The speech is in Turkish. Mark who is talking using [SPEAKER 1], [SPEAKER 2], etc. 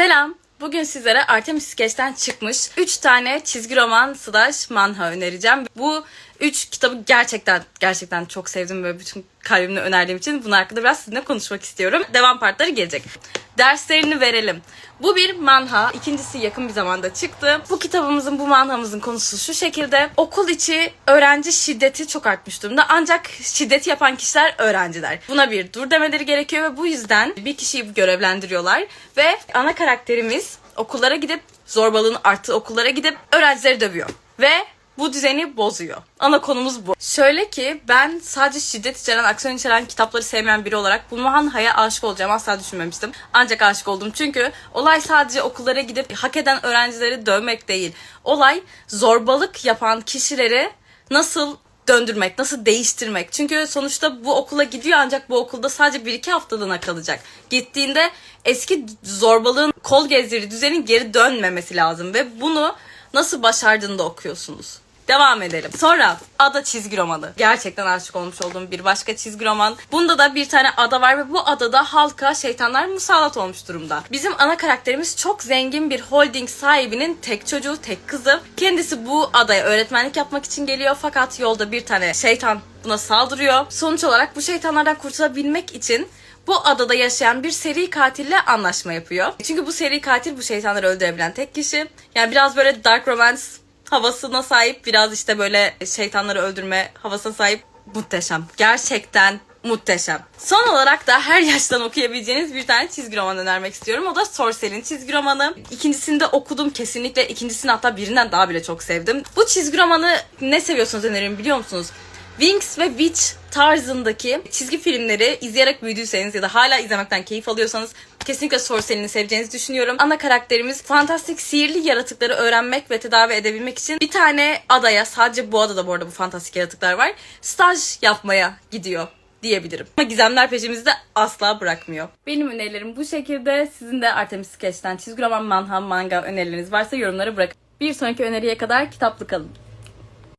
[SPEAKER 1] Selam. Bugün sizlere Artemis Sketch'ten çıkmış 3 tane çizgi roman slash manha önereceğim. Bu 3 kitabı gerçekten gerçekten çok sevdim ve bütün kalbimle önerdiğim için bunun hakkında biraz sizinle konuşmak istiyorum. Devam partları gelecek. Derslerini verelim. Bu bir manha. İkincisi yakın bir zamanda çıktı. Bu kitabımızın, bu manhamızın konusu şu şekilde. Okul içi öğrenci şiddeti çok artmış durumda. Ancak şiddeti yapan kişiler öğrenciler. Buna bir dur demeleri gerekiyor ve bu yüzden bir kişiyi görevlendiriyorlar. Ve ana karakterimiz okullara gidip zorbalığın arttığı okullara gidip öğrencileri dövüyor. Ve bu düzeni bozuyor. Ana konumuz bu. Şöyle ki ben sadece şiddet içeren, aksiyon içeren kitapları sevmeyen biri olarak bu manhaya aşık olacağımı asla düşünmemiştim. Ancak aşık oldum çünkü olay sadece okullara gidip hak eden öğrencileri dövmek değil. Olay zorbalık yapan kişileri nasıl döndürmek, nasıl değiştirmek. Çünkü sonuçta bu okula gidiyor ancak bu okulda sadece bir iki haftalığına kalacak. Gittiğinde eski zorbalığın kol gezdirdiği düzenin geri dönmemesi lazım ve bunu nasıl başardığını da okuyorsunuz. Devam edelim. Sonra Ada çizgi romanı. Gerçekten aşık olmuş olduğum bir başka çizgi roman. Bunda da bir tane ada var ve bu adada halka şeytanlar musallat olmuş durumda. Bizim ana karakterimiz çok zengin bir holding sahibinin tek çocuğu, tek kızı. Kendisi bu adaya öğretmenlik yapmak için geliyor fakat yolda bir tane şeytan buna saldırıyor. Sonuç olarak bu şeytanlardan kurtulabilmek için bu adada yaşayan bir seri katille anlaşma yapıyor. Çünkü bu seri katil bu şeytanları öldürebilen tek kişi. Yani biraz böyle dark romance havasına sahip biraz işte böyle şeytanları öldürme havasına sahip muhteşem. Gerçekten muhteşem. Son olarak da her yaştan okuyabileceğiniz bir tane çizgi roman önermek istiyorum. O da Sorcel'in çizgi romanı. İkincisini de okudum kesinlikle. İkincisini hatta birinden daha bile çok sevdim. Bu çizgi romanı ne seviyorsunuz öneririm biliyor musunuz? Wings ve Witch tarzındaki çizgi filmleri izleyerek büyüdüyseniz ya da hala izlemekten keyif alıyorsanız kesinlikle Sorcel'ini seveceğinizi düşünüyorum. Ana karakterimiz fantastik sihirli yaratıkları öğrenmek ve tedavi edebilmek için bir tane adaya sadece bu adada bu arada bu fantastik yaratıklar var. Staj yapmaya gidiyor diyebilirim. Ama gizemler peşimizde asla bırakmıyor. Benim önerilerim bu şekilde. Sizin de Artemis Sketch'ten çizgi roman, manha, manga önerileriniz varsa yorumlara bırakın. Bir sonraki öneriye kadar kitaplı kalın.